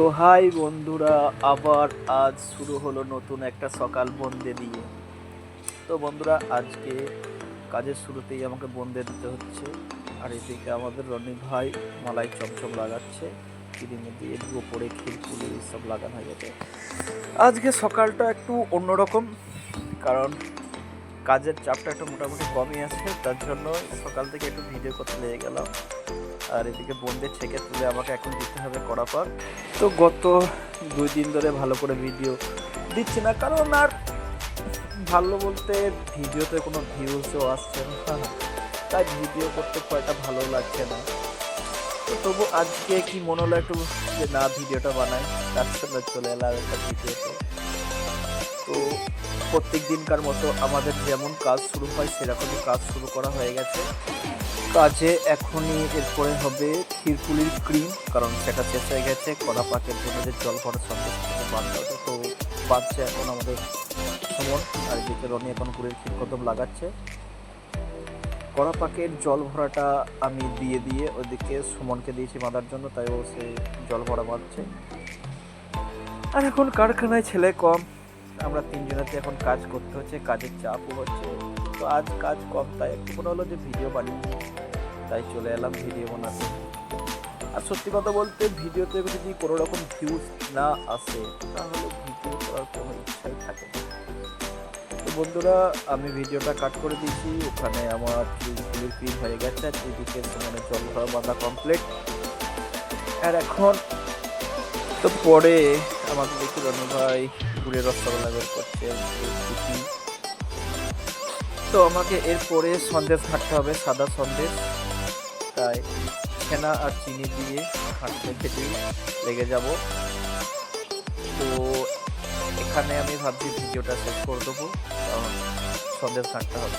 তো হাই বন্ধুরা, আবার আজ শুরু হলো নতুন একটা সকাল বন্দে দিয়ে। তো বন্ধুরা, আজকে কাজের শুরুতেই আমাকে বন্দে দিতে হচ্ছে। আর এদিকে আমাদের রনি ভাই মালাই চমচম লাগাচ্ছে। ক্রিমে দিয়ে ওপরে খিলপুলি সব লাগানো হয়ে গেছে। আজকে সকালটা একটু অন্যরকম, কারণ কাজের চাপটা একটু মোটামুটি কমই আছে, তার জন্য সকাল থেকে একটু ভিডিও করতে লেগে গেলাম। আর এদিকে বন্ধে ছেঁকে তুলে আমাকে এখন দিতে হবে কড়া পাক। তো গত দুই দিন ধরে ভালো করে ভিডিও দিচ্ছি না, কারণ আর ভালো বলতে ভিডিওতে কোনো ভিউজও আসছে না। তাই ভিডিও করতে খুব একটা ভালো লাগছে না। তো তবু আজকে কি মনে হলো একটু যে না, ভিডিওটা বানাই, তার জন্য চলে এলাম একটা ভিডিওতে। তো প্রত্যেক দিনকার মতো আমাদের যেমন কাজ শুরু হয়, সেরকমই কাজ শুরু করা হয়ে গেছে। কাজে এখনই এরপরে হবে ক্ষীরপুলির ক্রিম, কারণ সেটা শেষ হয়ে গেছে। কড়া পাকের জন্য যে জল ভরা সন্দেশ বাঁধতে তো বাঁধছে এখন আমাদের সুমন, আর এদিকে রনি এখন গুড়ের ক্ষীর কদম লাগাচ্ছে। কড়া পাকের জল ভরাটা আমি দিয়ে দিয়ে ওদিকে সুমনকে দিয়েছি বাঁধার জন্য, তাই ও সে জল ভরা বাঁধছে। আর এখন কারখানায় ছেলে কম আমরা তিনজনাতে এখন কাজ করতে হচ্ছে, কাজের চাপও হচ্ছে। তো আজ কাজ কম, তাই একটু মনে হলো যে ভিডিও বানিয়ে তাই চলে এলাম ভিডিও বানাতে। আর সত্যি কথা বলতে ভিডিওতে যদি কোনো রকম ভিউজ না আসে, তাহলে ভিডিও করার কোনো ইচ্ছাই থাকে তো বন্ধুরা, আমি ভিডিওটা কাট করে দিয়েছি। ওখানে আমার চুলগুলির ক্রিম হয়ে গেছে, আর এদিকে মানে জল ভরা বাঁধা কমপ্লিট আর এখন তো পরে আমাকে দেখি রনু ভাই ঘুরে রসগোল্লা বের করছে তো আমাকে এরপরে সন্দেশ ঘাটতে হবে, সাদা সন্দেশ। তাই ছানা আর চিনি দিয়ে ঘাটতে খেতে লেগে যাব। তো এখানে আমি ভাবছি ভিডিওটা শেষ করে দেবো সন্দেশ ঘাটতে হবে।